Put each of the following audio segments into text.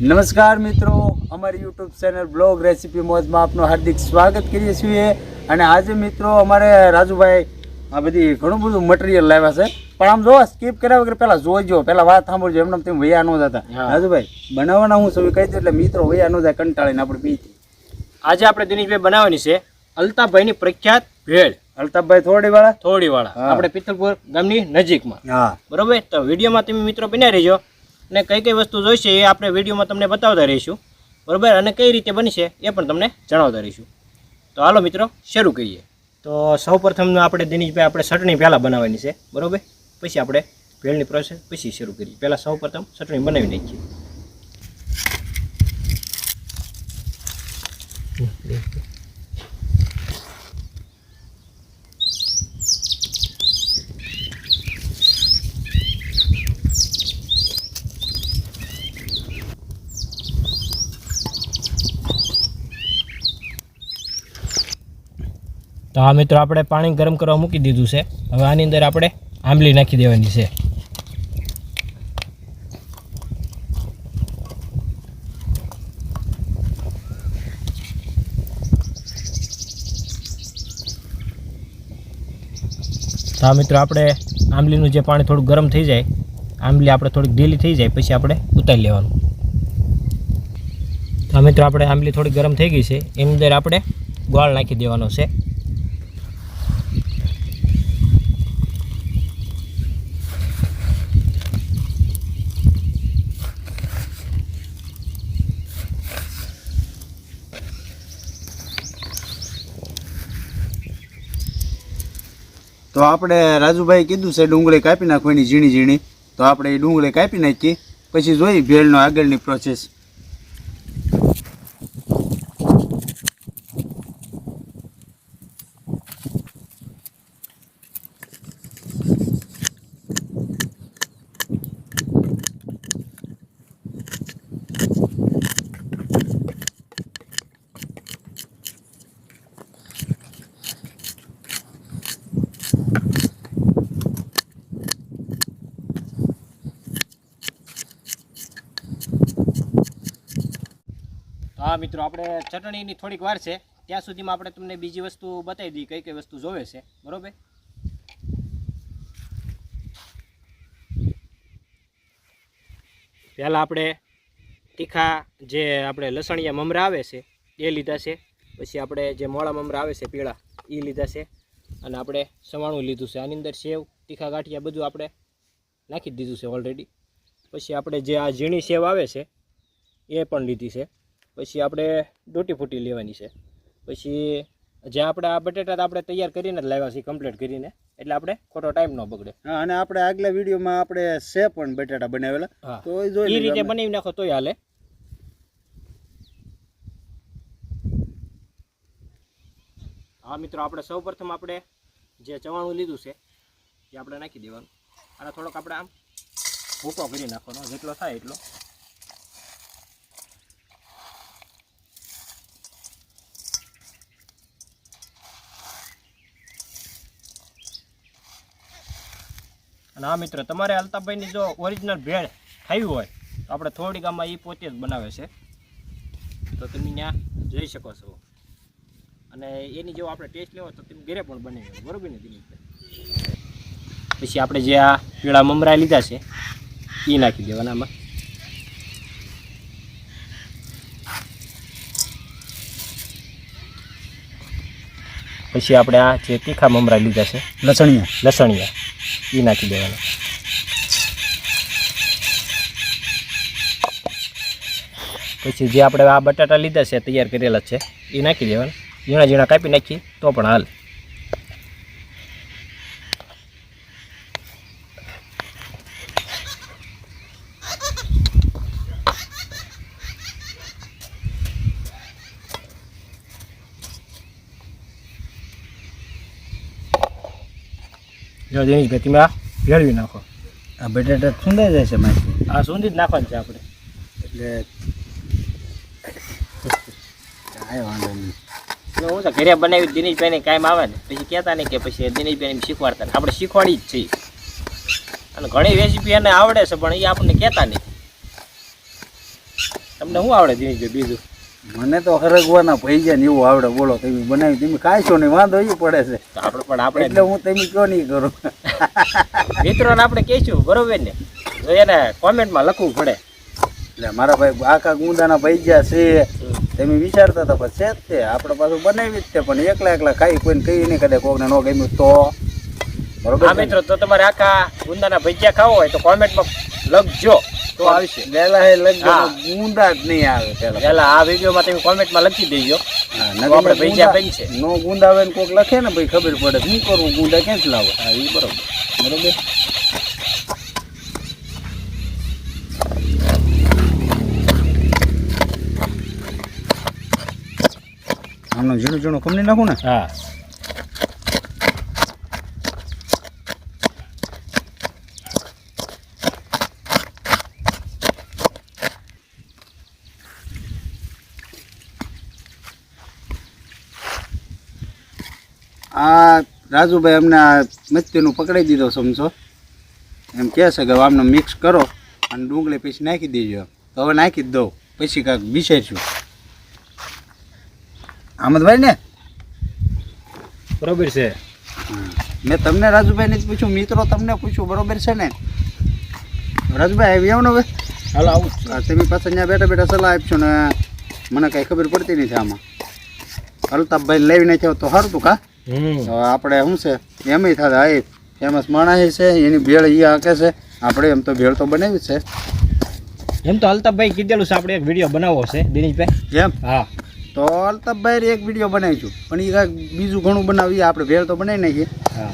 નમસ્કાર મિત્રો અમારી યુટ્યુબ ચેનલ બ્લોગ રેસીપી મોજમાં આપનું હાર્દિક સ્વાગત કરીએ છીએ. અને આજે મિત્રો અમારે રાજુભાઈ આ બધી ઘણું બધું મટીરિયલ લાવ્યા છે. પણ આમ જોવા સ્કીપ કર્યા વગર પહેલાં જોજો પહેલાં વાત સાંભળજો એમને તેમ વૈયા ન જતા. રાજુભાઈ બનાવવાના હું સૌ કહી દઉં એટલે મિત્રો વૈયા ન જાય કંટાળીને આપણે પીતી આજે આપણે દિનેશભાઈ બનાવવાની છે અલ્તાભાઈની પ્રખ્યાત ભેળ. અલ્તાફભાઈ થોડી વાળા થોડીવાળા. વાળા આપણે પિત્તલપુર ગામની નજીકમાં. હા. બરોબર? તો વિડીયોમાં તમે મિત્રો બન્યા રહેજો. અને કઈ કઈ વસ્તુ જોઈશે એ આપણે વિડીયોમાં તમને બતાવતા રહીશું. બરાબર? અને કઈ રીતે બનશે એ પણ તમને જણાવતા રહીશું. તો હાલો મિત્રો, શરૂ કરીએ. તો સૌપ્રથમ આપણે દિનેશભાઈ આપણે ચટણી પહેલાં બનાવવાની છે. બરોબર? પછી આપણે ભેળની પ્રોસેસ પછી શરૂ કરીએ. પહેલાં સૌપ્રથમ ચટણી બનાવી નાખીએ. તો આ મિત્રો, આપણે પાણી ગરમ કરવા મૂકી દીધું છે. હવે આની અંદર આપણે આંબલી નાખી દેવાની છે. તો આ મિત્રો, આપણે આંબલીનું જે પાણી થોડું ગરમ થઈ જાય, આંબલી આપણે થોડીક ઢીલી થઈ જાય, પછી આપણે ઉતારી લેવાનું. તો મિત્રો, આપણે આંબલી થોડી ગરમ થઈ ગઈ છે. એની અંદર આપણે ગોળ નાખી દેવાનો છે. તો આપણે રાજુભાઈ કીધું છે, ડુંગળી કાપી નાખવાની ઝીણી ઝીણી. તો આપણે એ ડુંગળી કાપી નાખી, પછી જોઈ ભેળનો આગળની પ્રોસેસ હા, મિત્રો, આપણે ચટણીની થોડીક વાર છે. ત્યાં સુધીમાં આપણે તમને બીજી વસ્તુ બતાવી દઈએ કઈ કઈ વસ્તુ જોવે છે. બરોબર? પહેલાં આપણે તીખા જે આપણે લસણિયા મમરા આવે છે, એ લીધા છે. પછી આપણે જે મોળા મમરા આવે છે, પીળા એ લીધા છે. અને આપણે સવાણું લીધું છે. આની અંદર સેવ, તીખા ગાંઠિયા બધું આપણે નાખી દીધું છે ઓલરેડી પછી આપણે જે આ ઝીણી સેવ આવે છે, એ પણ લીધી છે. પછી આપણે ડોટી ફૂટી લેવાની છે. પછી જે આપણે આ બટેટા આપણે તૈયાર કરીને જ લાવ્યા છીએ કમ્પ્લીટ કરીને. એટલે આપણે ખોટો ટાઈમ ન બગડે. હા અને આપણે આગલા વિડીયોમાં આપણે સે પણ બટેટા બનાવેલા. તો એ રીતે. બનાવી નાખો તોય હાલે. હા મિત્રો આપણે સૌ પ્રથમ આપણે જે ચવાણું લીધું છે એ આપણે નાખી દેવાનું. અને થોડોક આપણે આમ ભૂકો કરી નાખવાનો જેટલો થાય એટલો. અને હા મિત્ર તમારે અલ્તાભાઈની જો ઓરિજિનલ ભેળ ખાવી હોય તો આપણે થોડી ગામમાં એ પોતે જ બનાવે છે. તો તમે ત્યાં જઈ શકો છો. અને એની જો આપણે ટેસ્ટ લેવો તો તમે ઘરે પણ બનાવી બરોબર ને દિલીપભાઈ પછી આપણે જે આ પીળા મમરા લીધા છે એ નાખી દેવાના આમાં. પછી આપણે આ જે તીખા મમરા લીધા છે લસણિયા. લસણિયા. એ નાખી દેવાના. પછી જે આપણે આ બટાટા લીધા છે, તૈયાર કરેલા છે એ નાખી દેવાના. ઝીણા ઝીણા કાપી નાખીએ તો પણ હાલ. જો જેની તમે આ ભેળવી નાખો. આ બટાટા સુંદર જાય છે માહિતી. આ સુંદી જ નાખવાનું છે આપણે. એટલે કાંઈ વાંધો નહીં. એટલે હું તો ઘરે બનાવી દિનેશભાઈને કાયમ આવે ને પછી કહેતા નહીં કે પછી દિનેશભાઈને શીખવાડતા આપણે શીખવાડી જ છીએ. અને ઘણી રેસીપી એને આવડે છે પણ એ આપણને કહેતા નહીં. તમને શું આવડે દિનેશભાઈ બીજું? મને તો હરગવાના ભૈયા ને એવું આવડે બોલો તમે બનાવી તમે ખાઈશો ને વાંધો એ પડે છે. આપણે પણ આપણે એટલે હું તમે કયો નહીં કરું. મિત્રોને આપણે કહીશું બરોબર ને? તો એને કોમેન્ટમાં લખવું પડે. એટલે મારા ભાઈ આખા ગુંદાના ભૈયા છે. તમે વિચારતા હતા પણ છે જ તે. આપણે પાછું બનાવી જ તે પણ એકલા એકલા ખાઈ કોઈને કહી નહીં કદાચ કોઈને ન ગમ્યું તો. બરોબર છે? મિત્રો તો તમારે આખા ગુંદાના ભજીયા ખાવો હોય તો કોમેન્ટમાં લખજો. તો આવશે વહેલા એ લગભગ. ગુંદા જ નહીં આવે પેલા પહેલા આ વિડીયોમાં તમે કોમેન્ટમાં લખી દેજો. આપણે પૈસા બનશે. નો ગુંદા આવે ને કોક લખે ને ભાઈ ખબર પડે. શું કરવું ગુંદા ક્યાંથી લાવો? હા એ બરોબર. બરોબર? આનું ઝીણું ઝીણું કમની નાખું ને? હા આ રાજુભાઈ અમને આ મચ્છીનું પકડાઈ દીધો સમજો. એમ કહે છે કે આમને મિક્સ કરો અને ડુંગળી પછી નાખી દેજો. તો હવે નાખી જ દઉં. પછી કાંઈક વિચારશું. અહમદભાઈ ને? બરોબર છે. મેં તમને રાજુભાઈને જ પૂછ્યું મિત્રો તમને પૂછ્યું બરોબર છે ને? રાજુભાઈ આવી આવો ને હવે. હાલો આવું તમે પાછા ત્યાં બેઠા બેઠા સલાહ આપશો ને મને કાંઈ ખબર પડતી નથી આમાં. અલ્તાફભાઈ લઈ નાખ્યો તો સારું તું કા? હમ. આપણે શું છે? એમ થતા હા ફેમસ માણસ છે એની ભેળ એ હાકે છે. આપણે એમ તો ભેળ તો બનાવી છે. એમ તો અલ્તાફભાઈ કીધેલું છે આપણે એક વીડિયો બનાવવો છે દિનેશભાઈ. એમ? હા. તો અલ્તાફભાઈ એક વીડિયો બનાવીશું પણ એ કાંઈક બીજું ઘણું બનાવીએ આપણે ભેળ તો બનાવી નાખીએ. હા.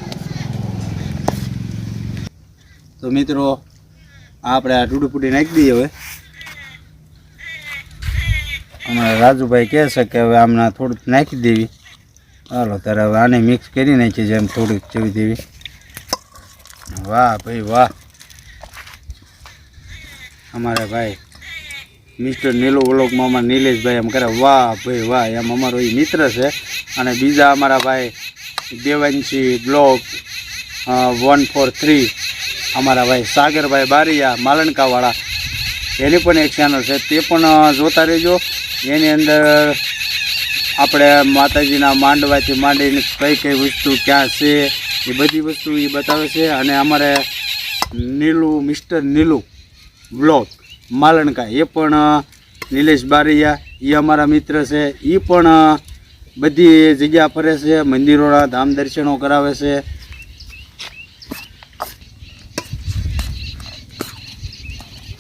તો મિત્રો આપણે આ ટૂડું પૂડી નાખી દઈએ હવે. અમારા રાજુભાઈ કહે છે કે હવે આમના થોડુંક નાખી દેવી. ચાલો ત્યારે હવે આને મિક્સ કરી નાખીએ જેમ થોડીક જેવી તેવી. વાહ ભાઈ વાહ. અમારા ભાઈ મિસ્ટર નીલુ વ્લોગમાં અમારા નિલેશભાઈ એમ કરે, વાહ ભાઈ વાહ, એમ અમારો એ મિત્ર છે. અને બીજા અમારા ભાઈ, Devanshi block one four three અમારા ભાઈ સાગરભાઈ બારિયા, માલણકાવાળા. એની પણ એક ચેનલ છે, તે પણ જોતા રહેજો. એની અંદર આપણે માતાજીના માંડવાથી માંડીને કઈ કઈ વસ્તુ ક્યાં છે એ બધી વસ્તુ એ બતાવે છે. અને અમારે નીલું મિસ્ટર નીલું બ્લોક માલણકા એ પણ નિલેશ બારૈયા એ અમારા મિત્ર છે. એ પણ બધી જગ્યા ફરે છે મંદિરોના ધામ દર્શનો કરાવે છે.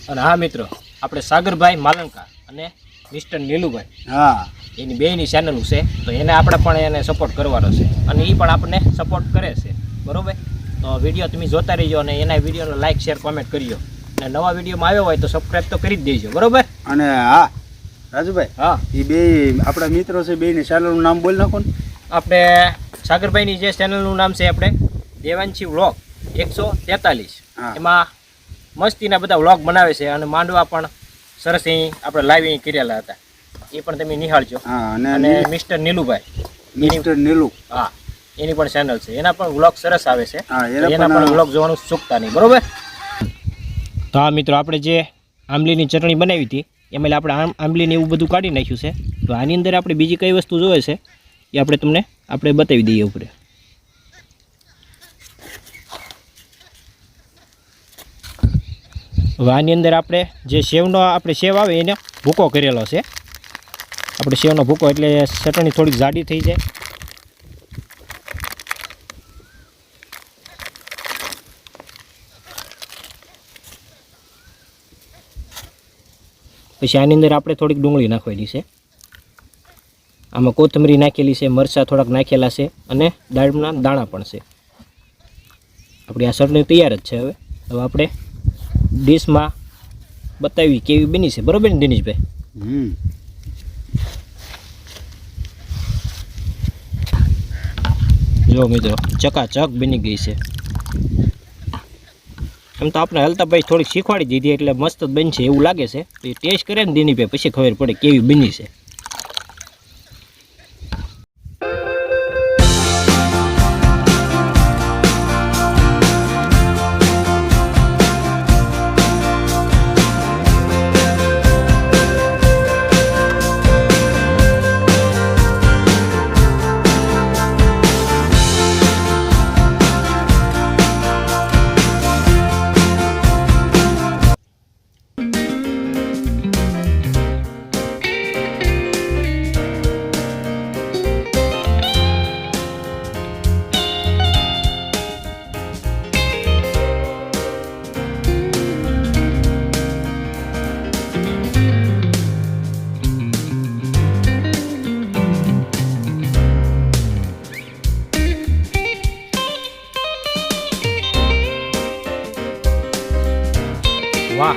અને હા મિત્રો આપણે સાગરભાઈ માલણકા અને મિસ્ટર નીલુભાઈ. હા. એની બેની ચેનલ છે તો એને આપણે પણ એને સપોર્ટ કરવાનો છે. અને એ પણ આપણને સપોર્ટ કરે છે. બરોબર? તો વીડિયો તમે જોતા રહીજો અને એના વિડીયોને લાઇક શેર કોમેન્ટ કરજો. અને નવા વિડીયોમાં આવ્યો હોય તો સબસ્ક્રાઈબ તો કરી જ દેજો. બરોબર? અને હા રાજુભાઈ હા. એ બે આપણા મિત્રો છે બેની ચેનલનું નામ બોલ નાખો ને. આપણે સાગરભાઈની જે ચેનલનું નામ છે આપણે દેવાંશી વ્લોગ એકસો તેતાલીસ. એમાં મસ્તીના બધા વ્લોગ બનાવે છે અને માંડવા પણ સરસ અહીં આપણે લાઈવ અહીં કરેલા હતા. એ પણ તમે નિહાળજો. અને અને મિસ્ટર નીલુભાઈ મિસ્ટર નીલુ. હા એની પણ ચેનલ છે. એના પણ વ્લોગ સરસ આવે છે. એને પણ પણ વ્લોગ જોવાનું ચૂકતા નહીં બરોબર? તો હા મિત્રો આપણે જે આંબલીની ચટણી બનાવી હતી એમાં આપણે આમ આંબલીને એવું બધું કાઢી નાખ્યું છે. તો આની અંદર આપણે બીજી કઈ વસ્તુ જોવે છે એ આપણે તમને આપણે બતાવી દઈએ ઉપર. હવે આની અંદર આપણે જે સેવનો આપણે સેવ આવે એને ભૂકો કરેલો છે. આપણે સેવનો ભૂકો એટલે ચટણી થોડીક જાડી થઈ જાય. પછી આની અંદર આપણે થોડીક ડુંગળી નાખવાની છે. આમાં કોથમરી નાખેલી છે, મરચાં થોડાક નાખેલા છે અને દાળના દાણા પણ છે. આપણી આ ચટણી તૈયાર જ છે હવે. હવે આપણે ડીશમાં બતાવી કેવી બની છે. બરોબર ને દિનેશભાઈ? હમ. જો મિત્રો, ચકાચક બની ગઈ છે. એમ તો આપણે હલતા ભાઈ થોડીક શીખવાડી દીધી, એટલે મસ્ત બનશે એવું લાગે છે. તો એ ટેસ્ટ કરે ને દિનીભાઈ પછી ખબર પડે કેવી બની છે. વાહ.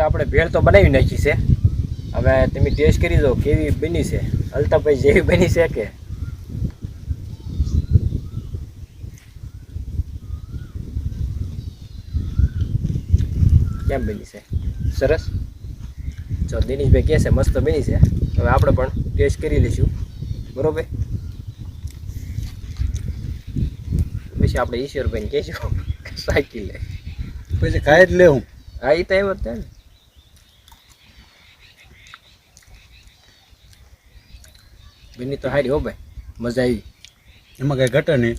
આપણે ભેળ તો બનાવી નાખી છે. હવે તમે ટેસ્ટ કરી દો કેવી બની છે. અલ્તાભાઈ જેવી બની છે કે? કેમ બની છે? સરસ. જો દિનેશભાઈ કહે છે મસ્ત બની છે. હવે આપણે પણ ટેસ્ટ કરી લઈશું. બરોબર? પછી આપણે ઈશ્વરભાઈને કહીશું સાયકલ લે. પછી ખાઈ જ લેવું. હા એ તો એમ જ ને. બની તો હારી હો ભાઈ. મજા આવી. એમાં કઈ ઘટે નહીં.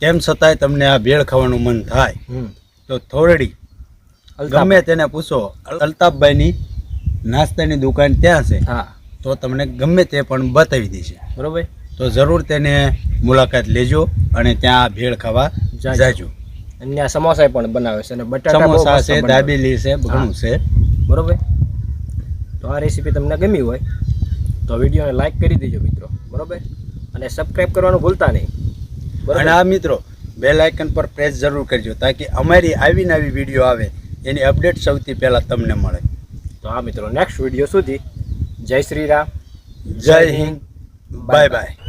તેમ છતાંય તમને આ ભેળ ખાવાનું મન થાય. તો થોડી ગમે તેને પૂછો અલ્તાફભાઈની નાસ્તાની દુકાન ત્યાં છે હા. તો તમને ગમે તે પણ બતાવી દેશે. બરોબર. તો જરૂર તેને મુલાકાત લેજો અને ત્યાં ભેળ ખાવા જાજો. અને સમોસા પણ બનાવે છે અને બટાટા સમોસા છે દાબેલી છે ઘણું છે. બરોબર. તો આ રેસીપી તમને ગમી હોય તો વિડીયોને લાઈક કરી દેજો મિત્રો. બરોબર? અને સબસ્ક્રાઈબ કરવાનું ભૂલતા નહીં. અને આ મિત્રો બેલ આઇકન પર પ્રેસ જરૂર કરજો તાકી અમારી આવી નવી વીડિયો આવે. એની અપડેટ સૌથી પહેલાં તમને મળે. તો આ મિત્રો નેક્સ્ટ વીડિયો સુધી. જય શ્રી રામ. જય હિન્દ. Bye bye